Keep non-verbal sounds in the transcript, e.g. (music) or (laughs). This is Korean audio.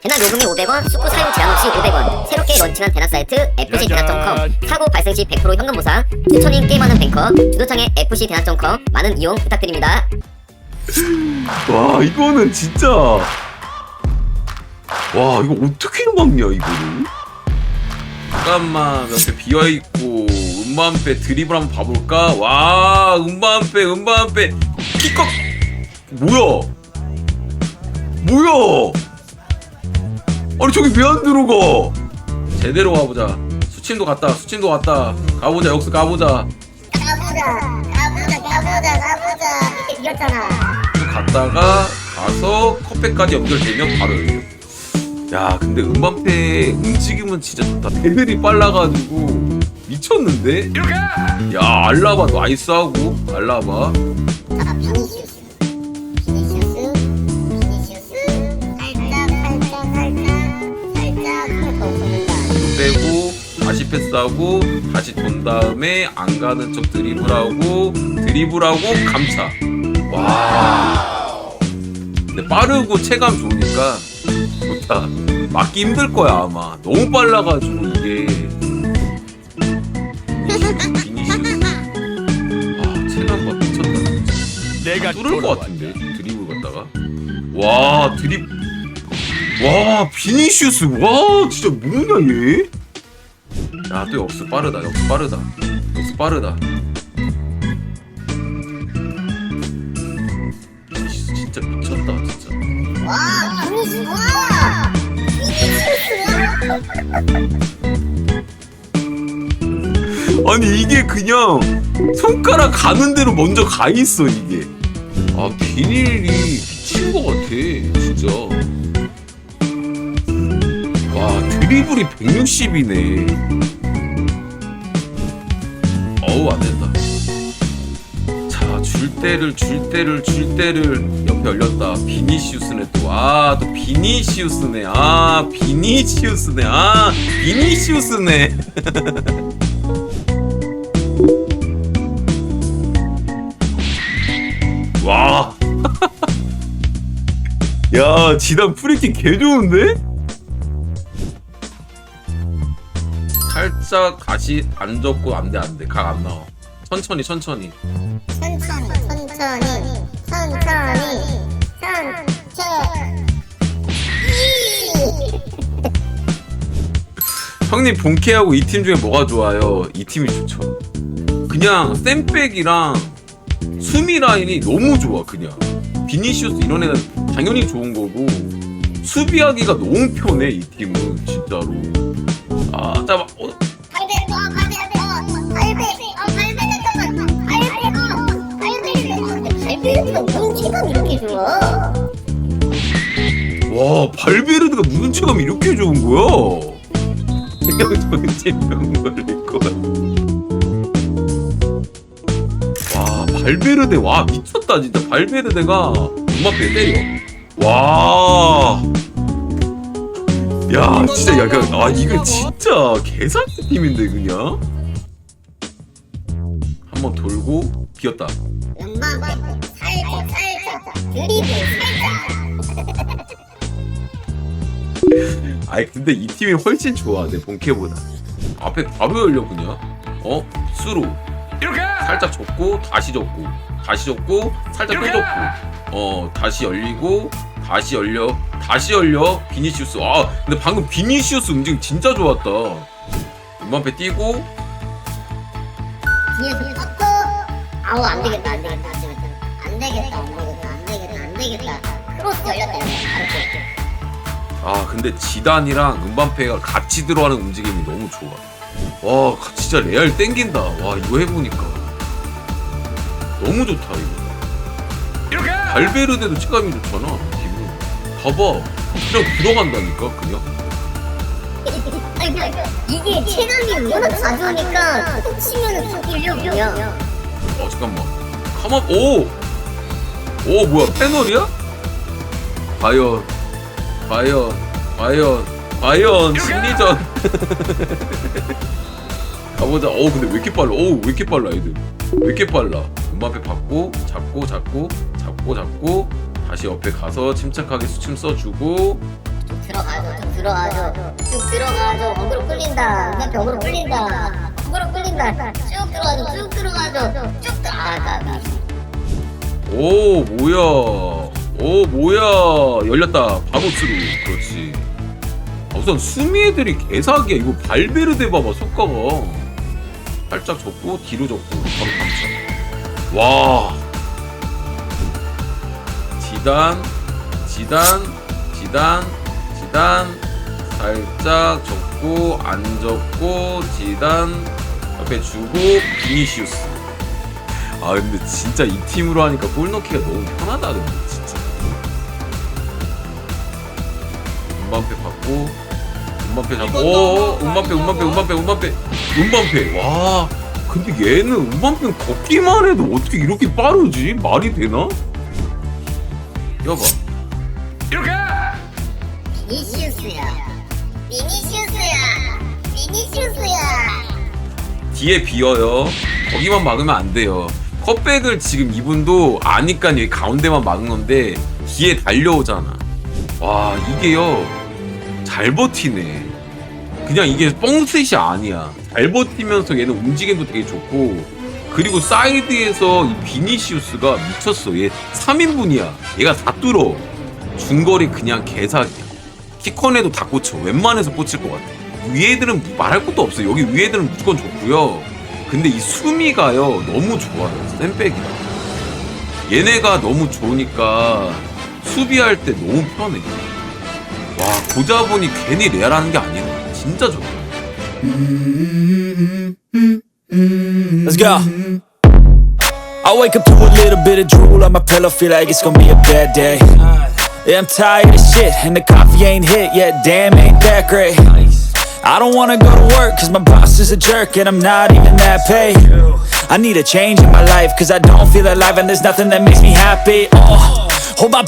대낮 요금이 500원, 숙구 사용 제한 없이 500원. 새롭게 런칭한 대낮 사이트 fc대낮.com. 사고 발생 시 100% 현금 보상. 추천인 게임하는 뱅커. 주소창에 fc대낮.com. 많은 이용 부탁드립니다. 와 이거는 진짜 와 이거 어떻게 막냐 이거를 잠깐만 몇개 비어있고 음반배 드리블 한번 봐볼까 와 음반배 음반배 키껏 뭐야 뭐야 아니 저기 왜 안 들어가? 제대로 가보자. 수침도 갔다 수침도 갔다. 가보자 역수 가보자. 가보자 가보자 가보자 가보자. 이겼잖아. 갔다가 가서 컵백까지 연결되면 바로 열려. 야 근데 음반페 움직임은 진짜 좋다. 레벨이 빨라가지고 미쳤는데? 야 알라바 나이스하고 알라바 빼고 다시 패스하고 다시 돈 다음에 안 가는 척 드리블하고 드리블하고 감차. 와 근데 빠르고 체감 좋으니까 좋다. 막기 힘들 거야 아마. 너무 빨라가지고 이게. 아 체감 봐 미쳤다 내가 뚫을 것 같은데 드리블 갔다가. 와 드립 와 비니시우스. 와 진짜 뭐냐 얘? 야또 역수 빠르다 역수 빠르다. 역수 빠르다. 비니시우스 진짜 미쳤다 진짜. 와 비니시우스 와 아니 이게 그냥 손가락 가는 대로 먼저 가 있어 이게. 아 비닐이 미친 것 같아 드리블이 160이네. 어우 안된다. 자줄 때를 줄 때를 줄 때를 옆에 열렸다. 비니시우스네 또 아 또 비니시우스네. 아 비니시우스네. 아 비니시우스네. (laughs) 와. (laughs) 야, 지단 프리킥 개 좋은데? 살짝 다시 안 접고 안 돼, 안 돼. 각 안 나와. 천천히, 천천히. 천천히 천천히 천천히 천천히 형님 본캐하고 이 팀 중에 뭐가 좋아요? 이 팀이 좋죠. 그냥 쌤백이랑 수미 라인이 너무 좋아 그냥. 비니시우스 이런 애가 당연히 좋은 거고 수비하기가 너무 편해 이 팀은 진짜로. 아, 잠깐. 어, 팔배 어 무슨 체감이 이렇게 좋아 와 발베르드가 무슨 체감이 이렇게 좋은 거야? 그냥 정체병 걸릴 것 같아. 와 발베르데 와 미쳤다 진짜 발베르데가 음악배 때려. 와. 야 진짜 약간 아 이거 진짜 개사기 팀인데 그냥 한번 돌고 비었다. 음반 살짝 살짝 드리블 살짝 아이 근데 이 팀이 훨씬 좋아 내 본캐보다. 앞에 바로 열려 그냥. 어? 수로 이렇게! 살짝 줬고 다시 줬고. 다시 줬고 살짝 또 줬고. 어 다시 열리고 다시 열려 다시 열려. 비니시우스. 아 근데 방금 비니시우스 움직임 진짜 좋았다. 음반패 뛰고. 꺾고 아우 안 되겠다 안 되겠다 안 되겠다 안 되겠다. 안 되겠다 안 되겠다 안 되겠다 크로스 열렸다 아 근데 지단이랑 음반패가 같이 들어가는 움직임이 너무 좋아. 와 진짜 레알 땡긴다. 와 이거 해보니까. 너무 좋다 이거. 이렇게! 발베르데도 체감이 좋잖아 기분. 봐봐. 그냥 들어간다니까 그냥. 아니 이게 체감이 워낙 자주 하니까 툭 치면은 툭 밀려 그냥 어 잠깐만 가만 오! 오 뭐야 패널이야? 과연 과연 과연 과연 심리전 가보자 어 근데 왜 이렇게 빨라 어왜 이렇게 빨라 애들 왜 이렇게 빨라 음반패 받고 잡고 잡고 잡고 잡고 다시 옆에 가서 침착하게 수침 써주고 들어가줘 쭉 들어가줘 쭉 들어가줘 어그로 끌린다 눈앞에 어그로 끌린다 어그로 끌린다. 쭉 들어가줘 쭉 들어가줘. 쭉 들어가가 오 뭐야. 오 뭐야. 열렸다. 바로 스루 그렇지. 아, 우선 수미 애들이 개사기야. 이거 발베르데 봐봐 속가가. 살짝 접고 뒤로 접고 바로 감차 와. 지단 지단 지단 지단. 살짝 접고 안 접고 지단 주고 비니시우스. 아 근데 진짜 이 팀으로 하니까 골 넣기가 너무 편하다 근데 진짜. 음반페 받고 음반페 잡고 오 음반페 음반페 음반페 음반페 음반페 와. 근데 얘는 음반페 걷기만 해도 어떻게 이렇게 빠르지? 말이 되나? 여봐. 이렇게! 비니시우스야. 비니시우스야. 비니시우스야 뒤에 비어요. 거기만 막으면 안 돼요. 컵백을 지금 이분도 아니까 여기 가운데만 막은 건데 뒤에 달려오잖아. 와 이게요 잘 버티네. 그냥 이게 뻥셋이 아니야. 잘 버티면서 얘는 움직임도 되게 좋고 그리고 사이드에서 이 비니시우스가 미쳤어. 얘 3인분이야. 얘가 다 뚫어. 중거리 그냥 개사기야. 키컨에도 다 꽂혀. 웬만해서 꽂힐 것 같아. 위에 애들은 말할 것도 없어. 여기 위에 애들은 무조건 좋고요. 근데 이 수미가요 너무 좋아요. 샌백이라. 얘네가 너무 좋으니까 수비할 때 너무 편해. 와 보자 보니 괜히 레알하는 게 아니야. 진짜 좋아. Let's go. I wake up to a little bit of drool on my pillow, feel like it's gonna be a bad day. Yeah, I'm tired of shit, and the coffee ain't hit yet, damn, ain't that great. I don't wanna go to work, cause my boss is a jerk, and I'm not even that paid. I need a change in my life, cause I don't feel alive, and there's nothing that makes me happy. Oh, hold my